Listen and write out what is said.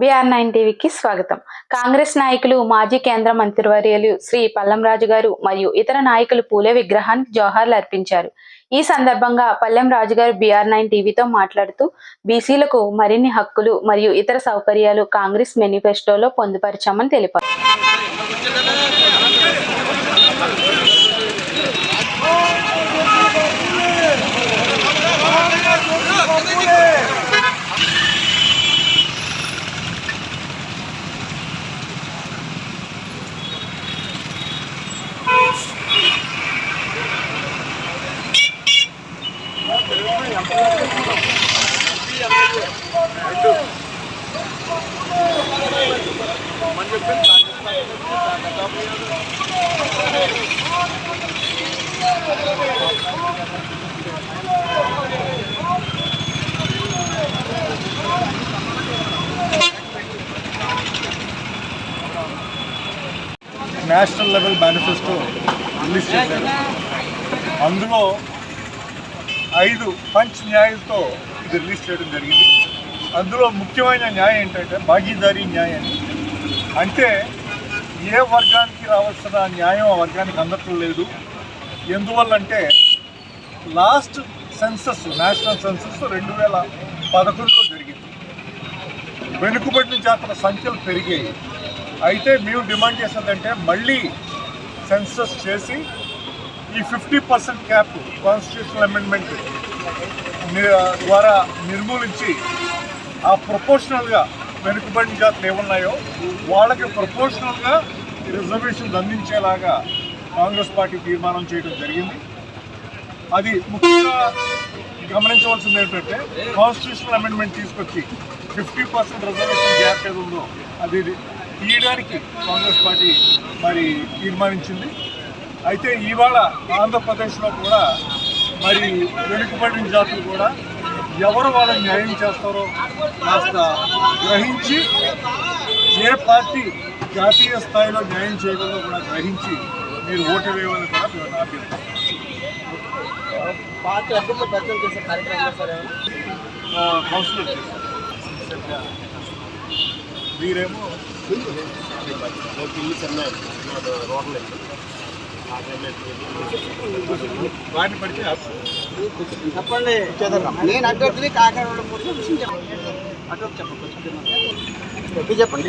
BR nine టీవీకి స్వాగతం. కాంగ్రెస్ నాయకులు మాజీ కేంద్ర మంత్రివర్యులు శ్రీ పల్లంరాజు గారు మరియు ఇతర నాయకులు పూలే విగ్రహానికి జోహార్లు అర్పించారు. ఈ సందర్భంగా పల్లెం రాజు గారు బీఆర్ నైన్ టీవీతో మాట్లాడుతూ బీసీలకు మరిన్ని హక్కులు మరియు ఇతర సౌకర్యాలు కాంగ్రెస్ మేనిఫెస్టోలో పొందుపరిచామని తెలిపారు. నేషనల్ లెవెల్ మేనిఫెస్టో రిలీజ్ చేశారు. అందులో ఐదు పంచ్ న్యాయంతో ఇది రిలీజ్ చేయడం జరిగింది. అందులో ముఖ్యమైన న్యాయం ఏంటంటే భాగీదారీ న్యాయం. అంటే ఏ వర్గానికి రావాల్సిన న్యాయం ఆ వర్గానికి అందటం లేదు. ఎందువల్లంటే లాస్ట్ సెన్సస్ నేషనల్ సెన్సస్ రెండు వేల పదకొండులో జరిగింది. వెనుకబడిన జాతర సంఖ్యలు పెరిగాయి. అయితే మేము డిమాండ్ చేసేదంటే మళ్ళీ సెన్సస్ చేసి ఈ fifty percent cap constitutional amendment ద్వారా నిర్మూలించి ఆ ప్రొపోర్షనల్గా వెనుకబడిన జాతులు ఏమున్నాయో వాళ్ళకి ప్రొపోర్షనల్గా రిజర్వేషన్స్ అందించేలాగా కాంగ్రెస్ పార్టీ తీర్మానం చేయడం జరిగింది. అది ముఖ్యంగా గమనించవలసింది ఏంటంటే కాన్స్టిట్యూషనల్ అమెండ్మెంట్ తీసుకొచ్చి ఫిఫ్టీ పర్సెంట్ రిజర్వేషన్ గ్యాప్ ఏది ఉందో అది తీయడానికి కాంగ్రెస్ పార్టీ మరి తీర్మానించింది. అయితే ఇవాళ ఆంధ్రప్రదేశ్లో కూడా మరి వెనుకబడిన జాతులు కూడా ఎవరు వాళ్ళని న్యాయం చేస్తారో కాస్త గ్రహించి ఏ పార్టీ జాతీయ స్థాయిలో న్యాయం చేయగలదో కూడా గ్రహించి మీరు ఓటు వేయాలని కూడా మేము పార్టీ అభ్యర్థులు ప్రచారం చేసే కార్యక్రమం సార్ కౌన్సిలర్ వీరేమో ఇల్లు చెన్నై రోడ్లు వారిని పడితే చెప్పండి. నేను అభ్యర్థిని కాకినాడ అటు చెప్పండి. చెప్పండి